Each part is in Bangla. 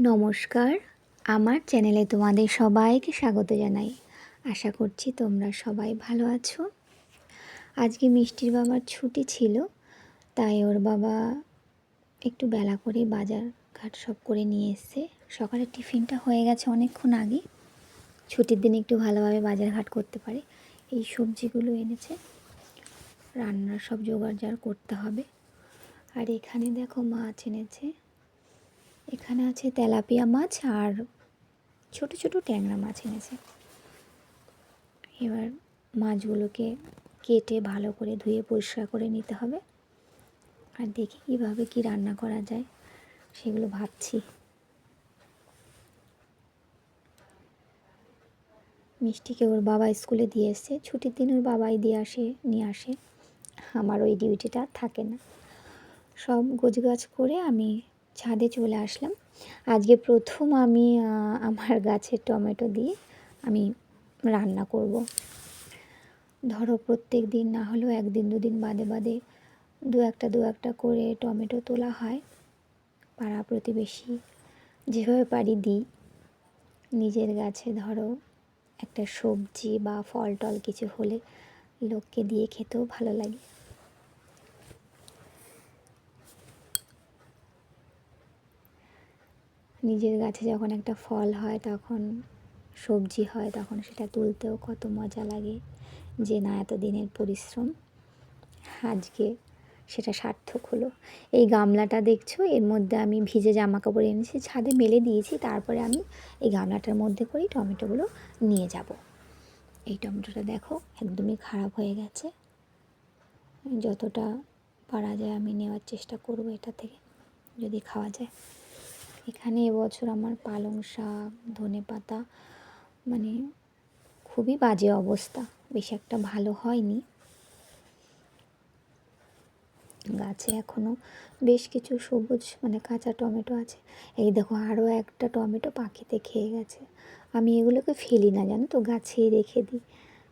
নমস্কার। আমার চ্যানেলে তোমাদের সবাইকে স্বাগত জানাই। আশা করছি তোমরা সবাই ভালো আছো। আজকে মিষ্টির বাবার ছুটি ছিল, তাই ওর বাবা একটু বেলা করে বাজার ঘাট সব করে নিয়ে এসছে। সকালে টিফিনটা হয়ে গেছে অনেকক্ষণ আগে। ছুটির দিন একটু ভালোভাবে বাজার ঘাট করতে পারে। এই সবজিগুলো এনেছে। রান্নার সব জোগাড় করতে হবে। আর এখানে দেখো মাছ এনেছে। এখানে আছে তেলাপিয়া মাছ আর ছোট ছোট ট্যাংরা মাছ এনেছে। এবার মাছগুলোকে কেটে ভালো করে ধুয়ে পরিষ্কার করে নিতে হবে। আর দেখি কীভাবে কি রান্না করা যায়, সেগুলো ভাবছি। মিষ্টিকে ওর বাবা স্কুলে দিয়ে এসছে। ছুটির দিন ওর বাবাই দিয়ে আসে, নিয়ে আসে। আমার ওই ডিউটিটা থাকে না। সব গোছগাছ করে আমি ছাদে চলে আসলাম। আজকে প্রথম আমি আমার গাছের টমেটো দিয়ে আমি রান্না করব। ধরো প্রত্যেক দিন না হলেও একদিন, দুদিন বাদে বাদে দু একটা দু একটা করে টমেটো তোলা হয়। পাড়া প্রতিবেশী যেভাবে পারি দিই। নিজের গাছে ধরো একটা সবজি বা ফল টল কিছু হলে লোককে দিয়ে খেতেও ভালো লাগে। নিজের গাছে যখন একটা ফল হয়, তখন সবজি হয়, তখন সেটা তুলতেও কত মজা লাগে যে না এত দিনের পরিশ্রম। আজকে সেটা সার্থক হলো। এই গামলাটা দেখছ? এর মধ্যে আমি ভিজে জামা কাপড় এনেছি, ছাদে মেলে দিয়েছি, তারপরে আমি এই গামলাটার মধ্যে করেই টমেটোগুলো নিয়ে যাব। এই টমেটোটা দেখো, একদমই খারাপ হয়ে গেছে। যতটা পারা যায় আমি নেওয়ার চেষ্টা করব এটা থেকে, যদি খাওয়া যায়। এখানে এবছর আমার পালং শাক, ধনে পাতা মানে খুবই বাজে অবস্থা। বেশি একটা ভালো হয়নি। গাছে এখনও বেশ কিছু সবুজ মানে কাঁচা টমেটো আছে। এই দেখো আরও একটা টমেটো পাখিতে খেয়ে গেছে। আমি এগুলোকে ফেলি না, জানো তো? গাছেই রেখে দিই।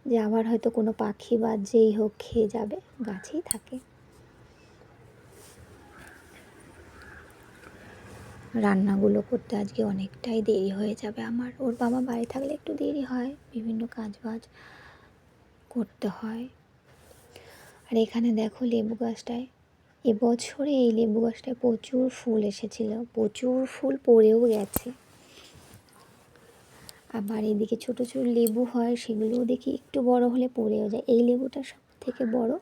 যে আবার হয়তো কোনো পাখি বা যেই হোক খেয়ে যাবে, গাছেই থাকে। রান্নাগুলো করতে আজকে অনেকটাই দেরি হয়ে যাবে আমার। ওর বাবা বাড়ি থাকলে একটু দেরি হয়, বিভিন্ন কাজ বাজ করতে হয়। আর এখানে দেখো লেবু গাছটায়, এবছরে এই লেবু গাছটায় প্রচুর ফুল এসেছিল, প্রচুর ফুল পড়েও গেছে। আবার এদিকে ছোটো ছোটো লেবু হয়, সেগুলোও দেখি একটু বড় হলে পড়েও যায়। এই লেবুটা সব থেকে বড়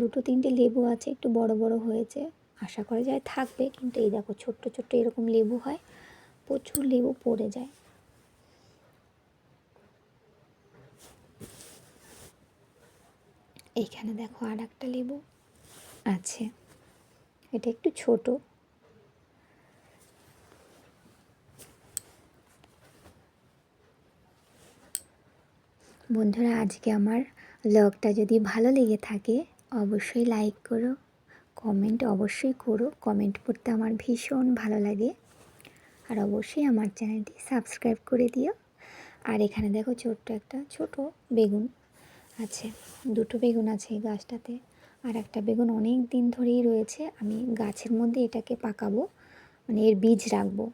দুটো তিনটে লেবু আছে, একটু বড় বড় হয়েছে। আশা করা যায় থাকবে, কিন্তু এই দেখো ছোট্ট ছোট্ট এরকম লেবু হয়, প্রচুর লেবু পড়ে যায়। এইখানে দেখো আর একটা লেবু আছে, এটা একটু ছোট। বন্ধুরা, আজকে আমার ব্লগটা যদি ভালো লেগে থাকে, অবশ্যই লাইক করো। কমেন্ট অবশ্যই করো। কমেন্ট করতে আমার ভীষণ ভালো লাগে। আর অবশ্যই আমার চ্যানেলটি সাবস্ক্রাইব করে দিও। আর এখানে দেখো ছোট্ট একটা ছোট বেগুন আছে। দুটো বেগুন আছে এই গাছটাতে। আর একটা বেগুন অনেক দিন ধরেই রয়েছে। আমি গাছের মধ্যে এটাকে পাকাবো। মানে এর বীজ রাখব।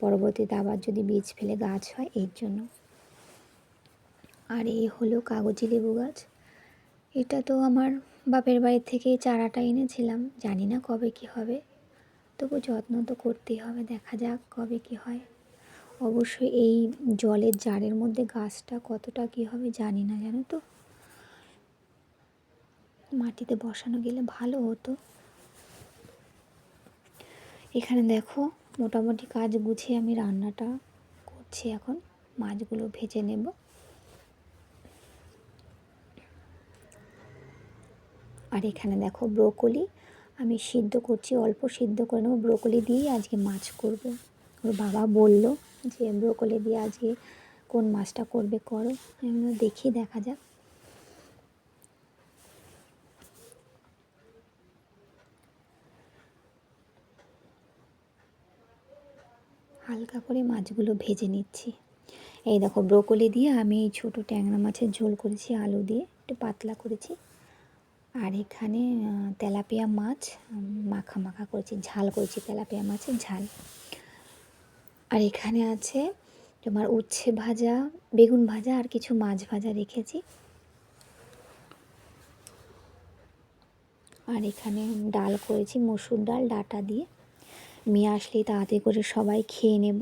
পরবর্তীতে আবার যদি বীজ ফেলে গাছ হয় এর জন্য। আর এই হলো কাগজি লেবু গাছ। এটা তো আমার বাপের বাড়ি থেকে চারাটা এনেছিলাম। জানি না কবে কি হবে। তবু যত্ন তো করতেই হবে, দেখা যাক কবে কি হয়। অবশ্যই এই জলের জারের মধ্যে গাছটা কতটা কি হবে জানি না, জানো তো? মাটিতে বসানো গেলে ভালো হতো। এখানে দেখো, মোটামুটি কাজ গুছিয়ে আমি রান্নাটা করছি এখন। মাছগুলো ভেজে নেব। আর এখানে দেখো ব্রোকলি। আমি সিদ্ধ করছি, অল্প সিদ্ধ করে নেব। ব্রোকলি দিয়েই আজকে মাছ করব। ওর বাবা বলল যে, ব্রোকলি দিয়ে আজকে কোন মাছটা করবে করো? আমি দেখি, দেখা যাক। হালকা করে মাছগুলো ভেজে নিচ্ছি। এই দেখো, ব্রোকলি দিয়ে আমি এই ছোটো ট্যাংরা মাছের ঝোল করেছি, আলু দিয়ে। একটু পাতলা করেছি। আর এখানে তেলাপিয়া মাছ মাখা মাখা করেছি, ঝাল করেছি তেলাপিয়া মাছের ঝাল। আর এখানে আছে তোমার উচ্ছে ভাজা, বেগুন ভাজা আর কিছু মাছ ভাজা রেখেছি। আর এখানে ডাল করেছি, মসুর ডাল, ডাটা দিয়ে। মেয়ে আসলেই তাড়াতাড়ি করে সবাই খেয়ে নেব।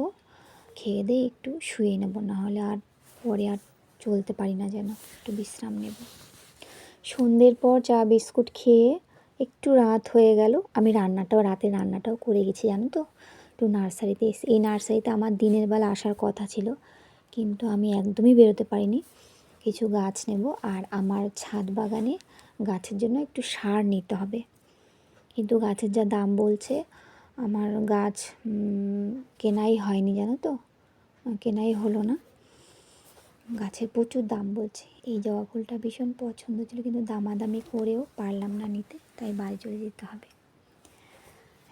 খেয়ে দিয়ে একটু শুয়ে নেব, নাহলে আর পরে আর চলতে পারি না যেন, একটু বিশ্রাম নেব। সন্ধ্যের পর চা বিস্কুট খেয়ে একটু রাত হয়ে গেল। আমি রান্নাটাও রাতে রান্নাটাও করে গেছি, জানো তো? একটু নার্সারিতে এসে, এই নার্সারিতে আমার দিনের বেলা আসার কথা ছিল, কিন্তু আমি একদমই বেরোতে পারিনি। কিছু গাছ নেব আর আমার ছাদ বাগানে গাছের জন্য একটু সার নিতে হবে। কিন্তু গাছের যা দাম বলছে, আমার গাছ কেনাই হয়নি, জানো তো? কেনাই হলো না। গাছের প্রচুর দাম বলছে। এই জবা ফুলটা ভীষণ পছন্দ ছিল, কিন্তু দামাদামি করেও পারলাম না নিতে, তাই বাড়ি চলে যেতে হবে।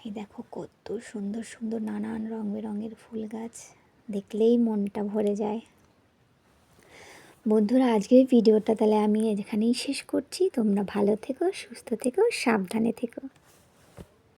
এই দেখো কত সুন্দর সুন্দর নানান রং বেরঙের ফুল গাছ, দেখলেই মনটা ভরে যায়। বন্ধুরা, আজকের ভিডিওটা তাহলে আমি এখানেই শেষ করছি। তোমরা ভালো থেকো, সুস্থ থেকো, সাবধানে থেকো।